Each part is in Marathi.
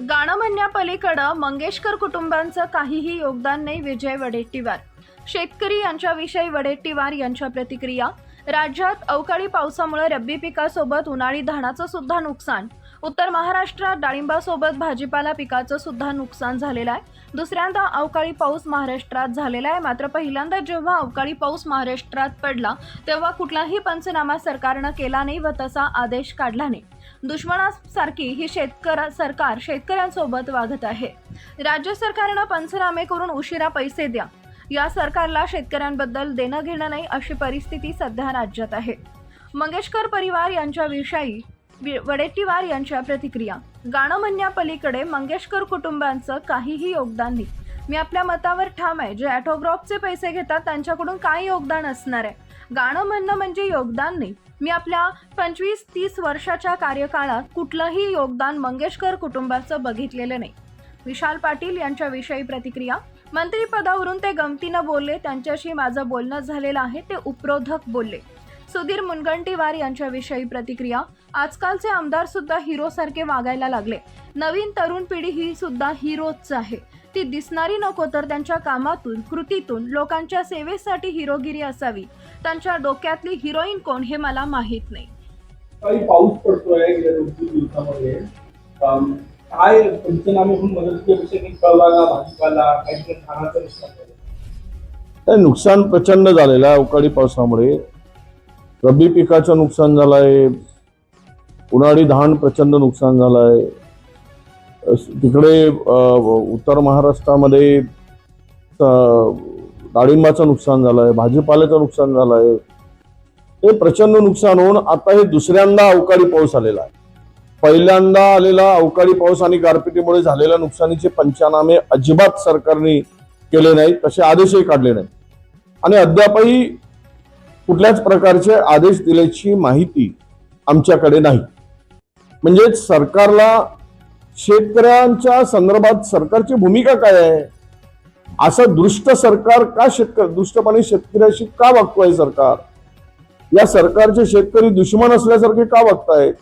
गाणं म्हणण्यापलीकडं मंगेशकर कुटुंबांचं काहीही योगदान नाही विजय वडेट्टीवार. शेतकरी यांच्याविषयी वडेट्टीवार यांच्या प्रतिक्रिया राज्यात अवकाळी पावसामुळे रब्बी पिकासोबत उन्हाळी धानाचं सुद्धा नुकसान उत्तर महाराष्ट्रात डाळिंबासोबत भाजीपाला पिकाचं सुद्धा नुकसान झालेलं आहे. दुसऱ्यांदा अवकाळी पाऊस महाराष्ट्रात झालेला आहे. मात्र पहिल्यांदा जेव्हा अवकाळी पाऊस महाराष्ट्रात पडला तेव्हा कुठलाही पंचनामा सरकारनं केला नाही व तसा आदेश काढला नाही. दुश्मनासारखी ही शेतकऱ्या सरकार शेतकऱ्यांसोबत वागत आहे. राज्य सरकारनं पंचनामे करून उशिरा पैसे द्या. या सरकारला शेतकऱ्यांबद्दल देणं घेणं नाही अशी परिस्थिती सध्या राज्यात आहे. मंगेशकर परिवार यांच्याविषयी वडेट्टीवार यांच्या प्रतिक्रिया. गाणं म्हणण्यापलीकडे मंगेशकर कुटुंबांचं काहीही योगदान नाही. मी आपल्या मतावर ठाम आहे. जे ॲटोग्राफचे पैसे घेतात त्यांच्याकडून काय योगदान असणार आहे? गाणं म्हणणं म्हणजे योगदान नाही. मी आपल्या पंचवीस तीस वर्षाच्या कार्यकाळात कुठलंही योगदान मंगेशकर कुटुंबाचं बघितलेलं नाही. विशाल पाटील यांच्याविषयी प्रतिक्रिया. मंत्रिपदावरून ते गमतीनं बोलले त्यांच्याशी माझं बोलणं झालेलं आहे ते उपरोधक बोलले. सुधीर मुनगंटीवार यांच्याविषयी प्रतिक्रिया. आजकालचे आमदार सुद्धा हिरोसारखे वागायला लागले. नवीन तरुण पिढी ही सुद्धा हिरोच आहे. ती दिसणारी नको तर त्यांच्या कामातून कृतीतून लोकांच्या सेवेसाठी हिरोगिरी असावी. त्यांच्या डोक्यातली हिरोईन कोण हे मला माहीत नाही. काही पाऊस पडतोय गेल्या दोन तीन दिवसामध्ये. काय पंचनामे होऊन भाजीपाला काही खानाचं नुकसान नुकसान प्रचंड झालेलं आहे अवकाळी पावसामुळे. रब्बी पिकाचं नुकसान झालंय. उन्हाळी धान प्रचंड नुकसान झालंय. आहे तिकडे उत्तर महाराष्ट्रामध्ये डाळिंबाचं नुकसान झालंय भाजीपाल्याचं नुकसान झालंय. हे प्रचंड नुकसान होऊन आता हे दुसऱ्यांदा अवकाळी पाऊस आलेला आहे. पहिल्यांदा आलेला अवकाळी पाऊस आणि गारपिटीमुळे झालेल्या नुकसानीचे पंचनामे अजिबात सरकारने केले नाहीत तसे आदेशही काढले नाहीत. आणि अद्यापही कुठल्याच प्रकारचे आदेश दिल्याची माहिती आमच्याकडे नाही. म्हणजे सरकारला शेतकऱ्यांच्या संदर्भात सरकारची भूमिका काय आहे? असं दुष्ट सरकार का शेतकरी दुष्टपणे शेतकऱ्याशी का वागतोय सरकार? या सरकारचे शेतकरी दुश्मन असल्यासारखे का वागतायत?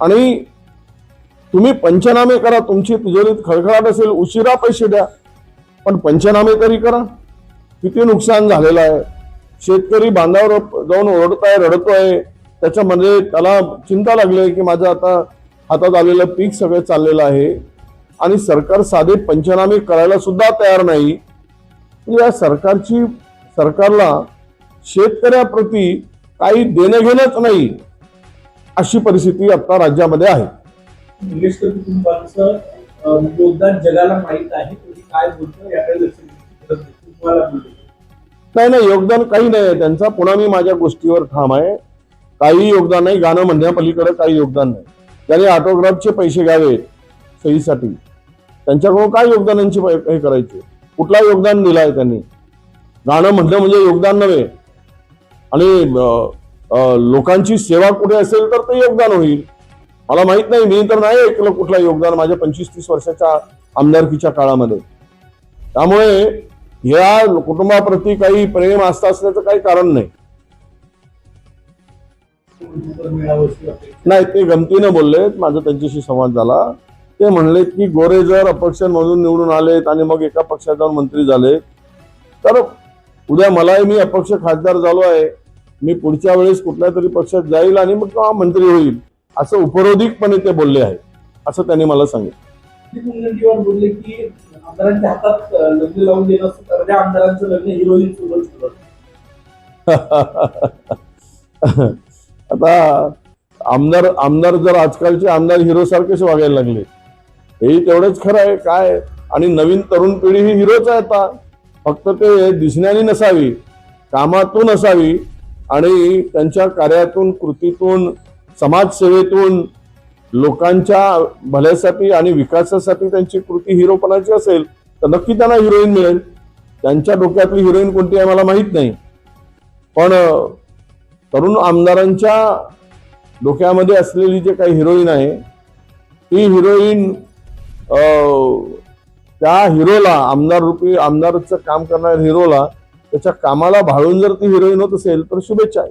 आणि तुम्ही पंचनामे करा तुमची तिजोरीत खळखळाट असेल उशिरा पैसे द्या पण पंचनामे तरी करा. किती नुकसान झालेलं आहे? शेतकरी बांधावर जाऊन ओरडताय रडतोय. त्याच्यामध्ये त्याला चिंता लागली आहे की माझं आता हातात आलेलं पीक सगळं चाललेलं आहे. आणि सरकार साधे पंचनामे करायला सुद्धा तयार नाही. म्हणजे या सरकारची सरकारला शेतकऱ्याप्रती काही देणं घेणंच नाही अशी परिस्थिती आता राज्यामध्ये आहे. कुटुंबांचं योगदान जगाला माहीत आहे. काय बोलतो याकडे लक्ष नाही नाही योगदान काही नाही आहे त्यांचा. पुन्हा मी माझ्या गोष्टीवर ठाम आहे. काही योगदान नाही. गाणं म्हणण्यापलीकडे काही योगदान नाही. त्यांनी ऑटोग्राफचे पैसे घ्यावे सहीसाठी. त्यांच्याकडून काय योगदानांची हे करायचे? कुठला योगदान दिलाय त्यांनी? गाणं म्हणणं म्हणजे योगदान नव्हे. आणि लोकांची सेवा कुठे असेल तर ते योगदान होईल. मला माहीत नाही. मी तर नाही ऐकलं कुठलं योगदान माझ्या पंचवीस तीस वर्षाच्या आमदारकीच्या काळामध्ये. त्यामुळे या कुटुंबाप्रती काही प्रेम आस्था असण्याचं काही कारण नाही. नाही ते गमतीनं बोलले माझा त्यांच्याशी संवाद झाला. ते म्हणले की गोरे जर अपक्षांमधून निवडून आलेत आणि मग एका पक्षात जाऊन मंत्री झाले तर उद्या मलाही मी अपक्ष खासदार झालो आहे. मी पुढच्या वेळेस कुठल्या तरी पक्षात जाईल आणि मग मंत्री होईल असं उपरोधिकपणे ते बोलले आहे असं त्यांनी मला सांगितलं. मुनगंटीवार बोलले की आमदारांच्या हातात लग्न लावून देणं असं आमदारांचं लग्न हिरोईन सोबत आता आमदार आमदार जर आजकालचे आमदार हिरो सारखेच वागायला लागले? हेही तेवढंच खरं आहे काय? आणि नवीन तरुण पिढी ही हिरोच आहे आता. फक्त ते दिसण्याने नसावी कामातून असावी आणि त्यांच्या कार्यातून कृतीतून समाजसेवेतून लोकांच्या भल्यासाठी आणि विकासासाठी त्यांची कृती हिरोपणाची असेल तर नक्की त्यांना हिरोईन मिळेल. त्यांच्या डोक्यातली हिरोईन कोणती आहे मला माहीत नाही. पण तरुण आमदारांच्या डोक्यामध्ये असलेली जे काही हिरोईन आहे ती हिरोईन त्या हिरोला आमदार रूपी आमदारचं काम करणाऱ्या हिरोला त्याच्या कामाला भाळून जर ती हिरोईन होत असेल तर शुभेच्छा आहे.